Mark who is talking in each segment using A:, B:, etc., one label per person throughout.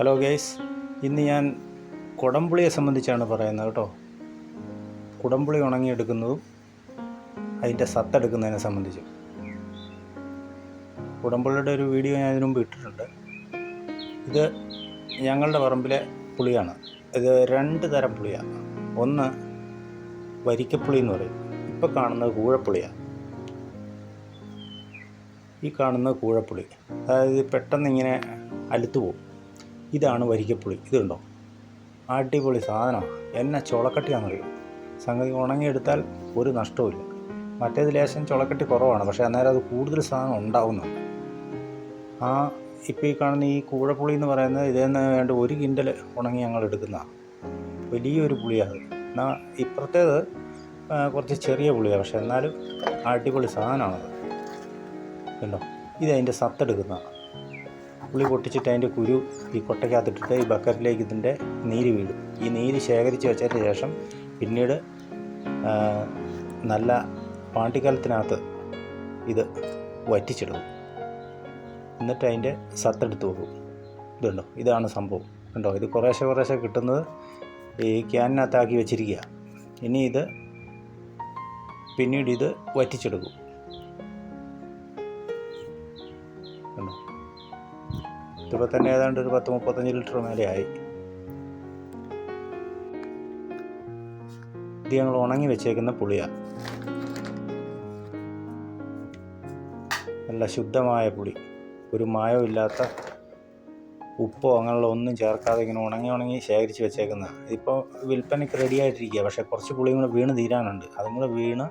A: Hello guys ഇന്ന് ഞാൻ കുടംപുളിയെ സംബന്ധിച്ചാണ് പറയുന്നത് കേട്ടോ. കുടംപുളി ഉണങ്ങിയെടുക്കുന്നതും അതിന്റെ സത്തെടുക്കുന്നതിനെ സംബന്ധിച്ച്. കുടംപുളിയുടെ ഒരു വീഡിയോ ഞാൻ ഇതിനു മുമ്പ് ഇട്ടിട്ടുണ്ട്. ഇത് ഞങ്ങളുടെ പറമ്പിലെ പുളിയാണ്. ഇത് രണ്ട് തരം പുളിയാണ്. ഒന്ന് വരിക്കപ്പുളി എന്ന് പറയും. ഇപ്പോൾ കാണുന്നത് കൂഴപ്പുളിയാണ്. ഈ കാണുന്നത് കൂഴപ്പുളി. അതായത് പെട്ടെന്ന് ഇങ്ങനെ അലുത്തു പോകും. ഇതാണ് വരിക്കപ്പുളി. ഇതുണ്ടോ? അടിപൊളി സാധനമാണ് എന്നെ ചുളക്കട്ടിയാണെന്നറിയും സംഗതി ഉണങ്ങിയെടുത്താൽ ഒരു നഷ്ടവുമില്ല. മറ്റേത് ലേശം ചുളക്കട്ടി കുറവാണ്. പക്ഷേ അന്നേരം അത് കൂടുതൽ സാധനം ഉണ്ടാവുന്നുണ്ട് ആ ഇപ്പോൾ ഈ കാണുന്ന ഈ കൂഴപ്പുളി എന്ന് പറയുന്നത് ഇതേന്ന് വേണ്ട ഒരു കിൻഡൽ ഉണങ്ങി ഞങ്ങൾ എടുക്കുന്നതാണ് വലിയൊരു പുളിയാണ് എന്നാൽ ഇപ്പുറത്തേത് കുറച്ച് ചെറിയ പുളിയാണ് പക്ഷേ എന്നാലും അടിപൊളി സാധനമാണത്. കണ്ടോ? ഇതതിന്റെ സത്തെടുക്കുന്നതാണ് പുളി പൊട്ടിച്ചിട്ട് അതിന്റെ കുരു ഈ കൊട്ടയ്ക്കകത്തിട്ടിട്ട് ഈ ബക്കറ്റിലേക്ക് ഇതിന്റെ നീര് വീഴും. ഈ നീര് ശേഖരിച്ച് വെച്ചതിന് ശേഷം പിന്നീട് നല്ല പാണ്ടിക്കാലത്തിനകത്ത് ഇത് വറ്റിച്ചിടും. എന്നിട്ട് അതിന്റെ സത്തെടുത്ത് വെക്കും. ഇതുണ്ടോ? ഇതാണ് സംഭവം. കണ്ടോ? ഇത് കുറേശ്ശെ കുറേശ്ശെ കിട്ടുന്നത് ഈ ക്യാനിനകത്താക്കി വെച്ചിരിക്കുക ഇനി ഇത് പിന്നീട് ഇത് വറ്റിച്ചെടുക്കും. ഇതിപ്പോൾ തന്നെ ഏതാണ്ട് ഒരു പത്ത് മുപ്പത്തഞ്ച് ലിറ്റർ മേലെ ആയി ഇത് ഞങ്ങൾ ഉണങ്ങി വെച്ചേക്കുന്ന പുളിയാണ് നല്ല ശുദ്ധമായ പുളി. ഒരു മായവും ഇല്ലാത്ത ഉപ്പോ അങ്ങനെയുള്ള ഒന്നും ചേർക്കാതെ ഇങ്ങനെ ഉണങ്ങി ഉണങ്ങി ശേഖരിച്ച് വെച്ചേക്കുന്ന ഇതിപ്പോൾ വിൽപ്പനയ്ക്ക് റെഡി ആയിട്ടിരിക്കുക പക്ഷേ കുറച്ച് പുളി കൂടെ വീണ് തീരാനുണ്ട്. അതും കൂടെ വീണ്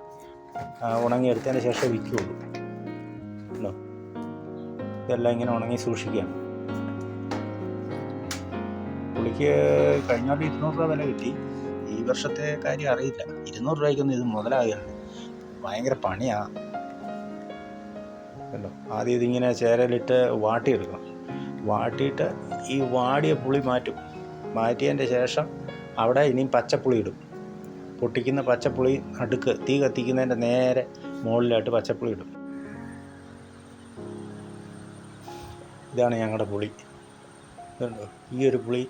A: ഉണങ്ങി ഉണങ്ങിയെടുത്തതിന് ശേഷം വിൽക്കുകയുള്ളൂ ഇതെല്ലാം ഇങ്ങനെ ഉണങ്ങി സൂക്ഷിക്കുകയാണ്. പുള്ളിക്ക് കഴിഞ്ഞ വട്ടം ഇരുന്നൂറ് രൂപ വില കിട്ടി. ഈ വർഷത്തെ കാര്യം അറിയില്ല. ഇരുന്നൂറ് രൂപയ്ക്കൊന്നും ഇത് മുതലാകുകയാണ് ഭയങ്കര പണിയാണ് കണ്ടോ? ആദ്യം ഇതിങ്ങനെ ചേരലിട്ട് വാട്ടിയെടുക്കണം. വാട്ടിയിട്ട് ഈ വാടിയ പുളി മാറ്റും. മാറ്റിയതിന്റെ ശേഷം അവിടെ ഇനിയും പച്ചപ്പുളി ഇടും. പൊട്ടിക്കുന്ന പച്ചപ്പുളി അടുക്ക് തീ കത്തിക്കുന്നതിന്റെ നേരെ മുകളിലായിട്ട് പച്ചപ്പുളി ഇടും. ഇതാണ് ഞങ്ങളുടെ പുളി. ഈ ഒരു പുളി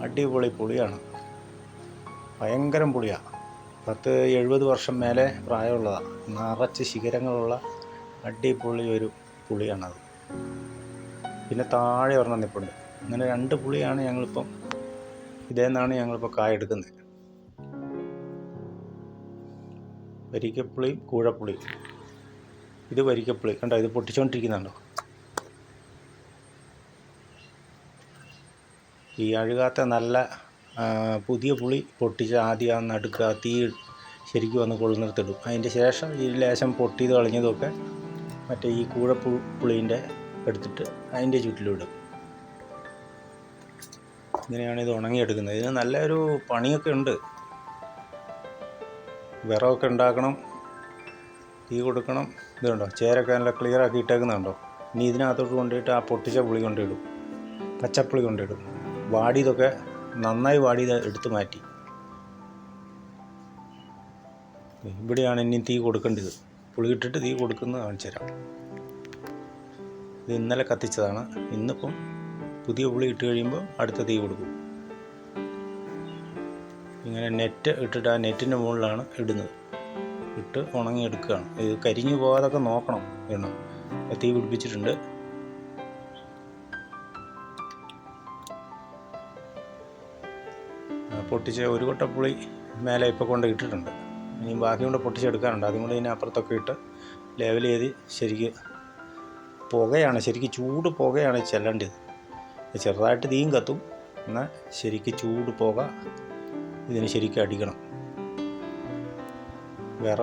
A: അടിപൊളി പുളിയാണ്. ഭയങ്കരം പുളിയാണ് പത്ത് എഴുപത് വർഷം മേലെ പ്രായമുള്ളതാണ് നിറച്ച് ശിഖരങ്ങളുള്ള അടിപൊളി ഒരു പുളിയാണത്. പിന്നെ താഴെ ഒരെണ്ണം നിപ്പുണ്ട്. അങ്ങനെ രണ്ട് പുളിയാണ് ഞങ്ങളിപ്പം ഇതേന്നാണ് ഞങ്ങളിപ്പോൾ കായ എടുക്കുന്നത് വരിക്കപ്പുളിയും കൂഴപ്പുളിയും. ഇത് വരിക്കപ്പുളി. കണ്ടോ? ഇത് പൊട്ടിച്ചുകൊണ്ടിരിക്കുന്നുണ്ടോ ഈ അഴുകാത്ത നല്ല പുതിയ പുളി പൊട്ടിച്ച് ആദ്യം ആ നടുക്ക് ആ തീ ശരിക്കും വന്ന് കൊള്ളുന്നിടത്തിടും അതിന്റെ ശേഷം ഈ ലേശം പൊട്ടിയത് കളഞ്ഞതൊക്കെ മറ്റേ ഈ കൂഴപ്പു പുളീന്റെ എടുത്തിട്ട് അതിന്റെ ചുറ്റിലിടും ഇങ്ങനെയാണ് ഇത് ഉണങ്ങിയെടുക്കുന്നത്. ഇതിന് നല്ലൊരു പണിയൊക്കെ ഉണ്ട്. വിറകൊക്കെ ഉണ്ടാക്കണം തീ കൊടുക്കണം. ഇതുണ്ടോ ചേരൊക്കെ നല്ല ക്ലിയർ ആക്കി ഇട്ടേക്കുന്നുണ്ടോ ഇനി ഇതിനകത്തോട്ട് കൊണ്ടുപോയിട്ട് ആ പൊട്ടിച്ച പുളി കൊണ്ടിടും പച്ചപ്പുളി കൊണ്ടിടും വാടിയതൊക്കെ നന്നായി വാടിയത് എടുത്ത് മാറ്റി. ഇവിടെയാണ് ഇനി തീ കൊടുക്കേണ്ടത്. പുളിയിട്ടിട്ട് തീ കൊടുക്കുന്നത് കാണിച്ചു തരാം. ഇത് ഇന്നലെ കത്തിച്ചതാണ്. ഇന്നിപ്പം പുതിയ പുളി ഇട്ട് കഴിയുമ്പോൾ അടുത്ത തീ കൊടുക്കും. ഇങ്ങനെ നെറ്റ് ഇട്ടിട്ട് ആ നെറ്റിന്റെ മുകളിലാണ് ഇടുന്നത്. ഇട്ട് ഉണങ്ങിയെടുക്കുകയാണ്. ഇത് കരിഞ്ഞു പോകാതൊക്കെ നോക്കണം വേണം തീ പിടിപ്പിച്ചിട്ടുണ്ട്. പൊട്ടിച്ച ഒരു കൊട്ട പുളി മേലെ ഇപ്പോൾ കൊണ്ട് ഇട്ടിട്ടുണ്ട്. ഇനി ബാക്കി കൊണ്ട് പൊട്ടിച്ചെടുക്കാനുണ്ട് അതും കൂടി ഇതിന് അപ്പുറത്തൊക്കെ ഇട്ട് ലെവൽ ചെയ്ത് ശരിക്ക് പുകയാണ് ശരിക്ക് ചൂട് പുകയാണ് ചെല്ലേണ്ടത്. ചെറുതായിട്ട് തീയും കത്തും. എന്നാൽ ശരിക്ക് ചൂട് പുക ഇതിന് ശരിക്കും അടിക്കണം. വേറെ